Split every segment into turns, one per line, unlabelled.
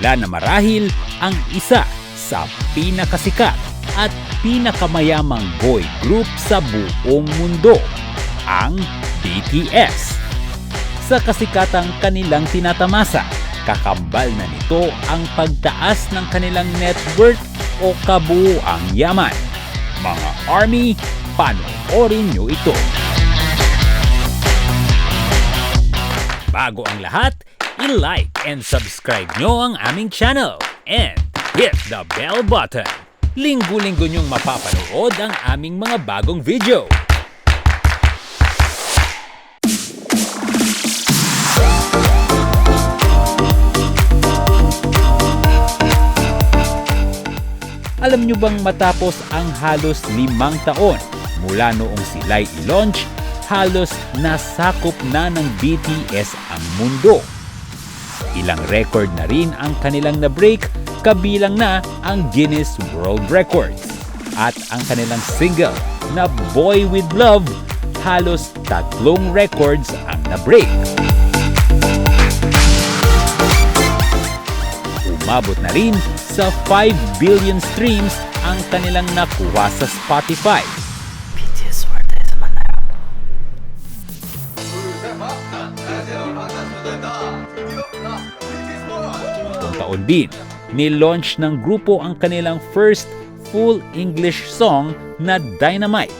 sila na marahil ang isa sa pinakasikat at pinakamayamang boy group sa buong mundo, ang BTS. Sa kasikatang kanilang tinatamasa, kakambal na nito ang pagtaas ng kanilang net worth o kabuuang yaman. Mga ARMY, panoorin nyo ito. Bago ang lahat, i-like and subscribe nyo ang aming channel and hit the bell button. Linggo-linggo nyong mapapanood ang aming mga bagong video. Alam nyo bang matapos ang halos limang taon mula noong sila'y i-launch, halos nasakop na ng BTS ang mundo. Ilang record na rin ang kanilang na-break kabilang na ang Guinness World Records. At ang kanilang single na Boy With Love, halos tatlong records ang na-break. Umabot na rin sa 5 billion streams ang kanilang nakuha sa Spotify. Taon din, nilaunch ng grupo ang kanilang first full English song na Dynamite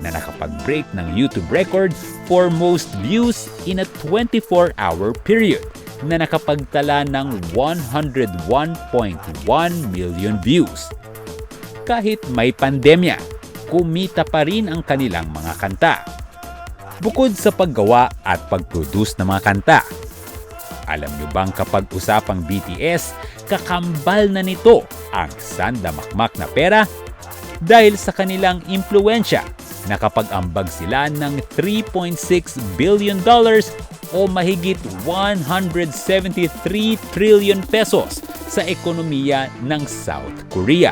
na nakapag-break ng YouTube record for most views in a 24-hour period na nakapagtala ng 101.1 million views. Kahit may pandemya, kumita pa rin ang kanilang mga kanta. Bukod sa paggawa at pag-produce ng mga kanta, alam nyo bang kapag usapang BTS, kakambal na nito ang sandamakmak na pera? Dahil sa kanilang impluensya, nakapag-ambag sila ng 3.6 billion dollars o mahigit 173 trillion pesos sa ekonomiya ng South Korea.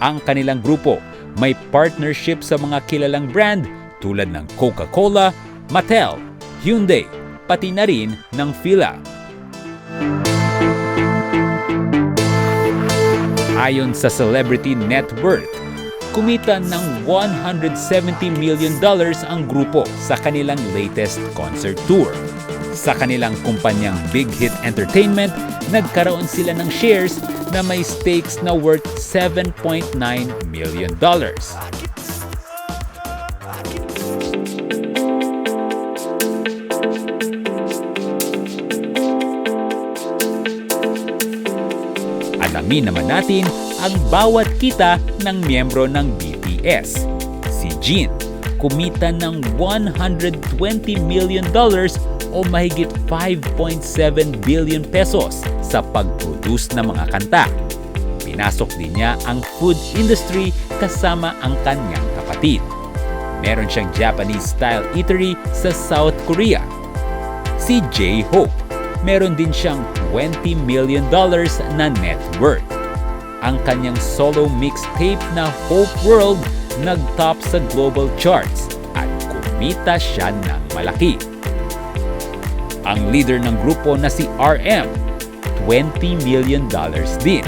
Ang kanilang grupo may partnership sa mga kilalang brand tulad ng Coca-Cola, Mattel, Hyundai, pati na rin ng Fila. Ayon sa Celebrity Net Worth, kumita ng 170 million dollars ang grupo sa kanilang latest concert tour. Sa kanilang kumpanyang Big Hit Entertainment, nagkaroon sila ng shares na may stakes na worth 7.9 million Alamin naman natin ang bawat kita ng miyembro ng BTS. Si Jin, kumita ng 120 million dollars o mahigit 5.7 billion pesos sa pag-produce ng mga kanta. Pinasok din niya ang food industry kasama ang kanyang kapatid. Meron siyang Japanese-style eatery sa South Korea. Si J-Hope, meron din siyang 20 million dollars na net worth. Ang kanyang solo mixtape na Hope World nag-top sa global charts at kumita siya ng malaki. Ang leader ng grupo na si RM, 20 million dollars din.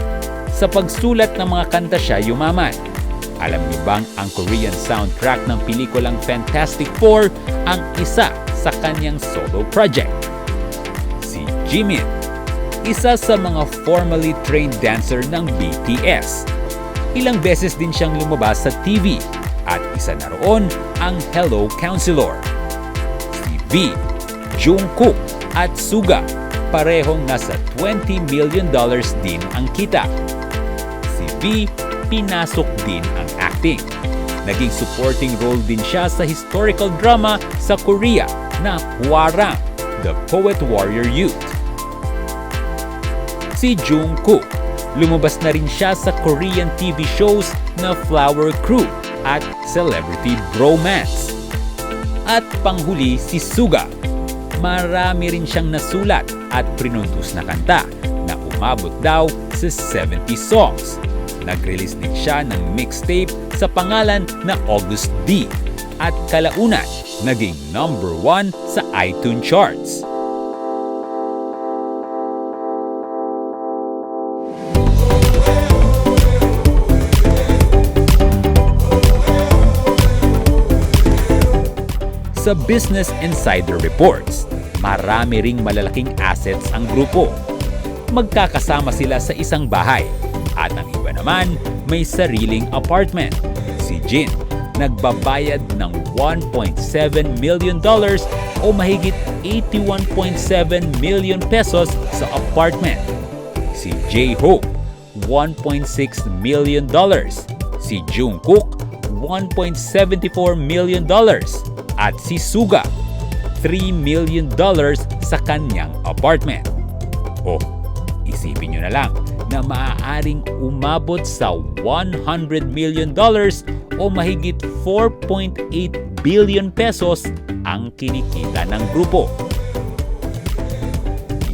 Sa pagsulat ng mga kanta siya yumaman. Alam niyo bang ang Korean soundtrack ng pelikulang Fantastic Four ang isa sa kanyang solo project? Si Jimin, isa sa mga formally trained dancer ng BTS. Ilang beses din siyang lumabas sa TV at isa na roon ang Hello Counselor. Si V, Jungkook at Suga parehong nasa 20 million dollars din ang kita. Si V, pinasok din ang acting. Naging supporting role din siya sa historical drama sa Korea na Hwarang, The Poet Warrior Youth si Jungkook. Lumabas na rin siya sa Korean TV shows na Flower Crew at Celebrity Bromance. At panghuli si Suga. Marami rin siyang nasulat at produce na kanta na umabot daw sa 70 songs. Nag-release din siya ng mixtape sa pangalan na August D at kalaunan naging number 1 sa iTunes charts. Sa Business Insider Reports, marami ring malalaking assets ang grupo. Magkakasama sila sa isang bahay at ang iba naman may sariling apartment. Si Jin nagbabayad ng 1.7 million dollars o mahigit 81.7 million pesos sa apartment. Si J-Hope, 1.6 million dollars. Si Jungkook, 1.74 million dollars. At si Suga, 3 million dollars sa kanyang apartment. Oh, isipin nyo na lang na maaaring umabot sa 100 million dollars o mahigit 4.8 billion pesos ang kinikita ng grupo.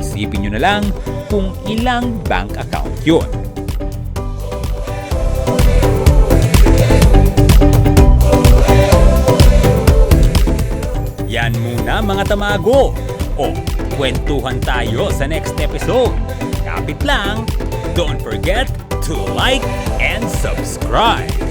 Isipin nyo na lang kung ilang bank account yun. Yan muna mga tamago. O, kwentuhan tayo sa next episode. Kapit lang, don't forget to like and subscribe.